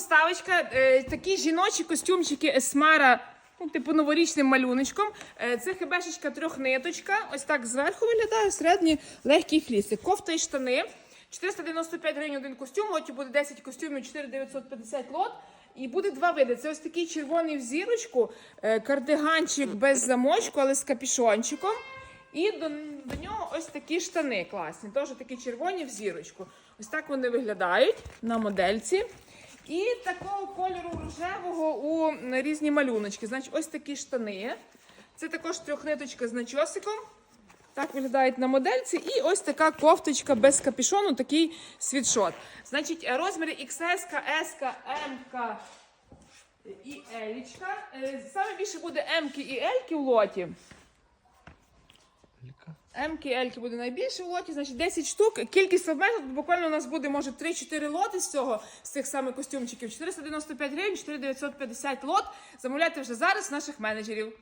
поставочка. Е, такі жіночі костюмчики Есмара, ну, типу новорічним малюночком. Е, це хебешечка трьохниточка. Ось так зверху виглядає середній легкий флісик. Кофта і штани. 495 гривень один костюм, лоті буде 10 костюмів, 4950 лот. І буде два види. Це ось такий червоний в зірочку, е, кардиганчик без замочку, але з капішончиком. І до, до нього ось такі штани класні, теж такі червоні в зірочку. Ось так вони виглядають на модельці. І такого кольору рожевого у різні малюночки. Значить, ось такі штани. Це також трьохниточка з начосиком. Так виглядають на модельці. І ось така кофточка без капішону, такий світшот. Значить, е, розміри XS, S, M і L. Саме більше буде М і L в лоті. М-ки, буде найбільше в лоті, значить 10 штук. Кількість обмежена, буквально у нас буде, може, 3-4 лоти з цього, з цих самих костюмчиків. 495 гривень, 4950 лот. Замовляйте вже зараз наших менеджерів.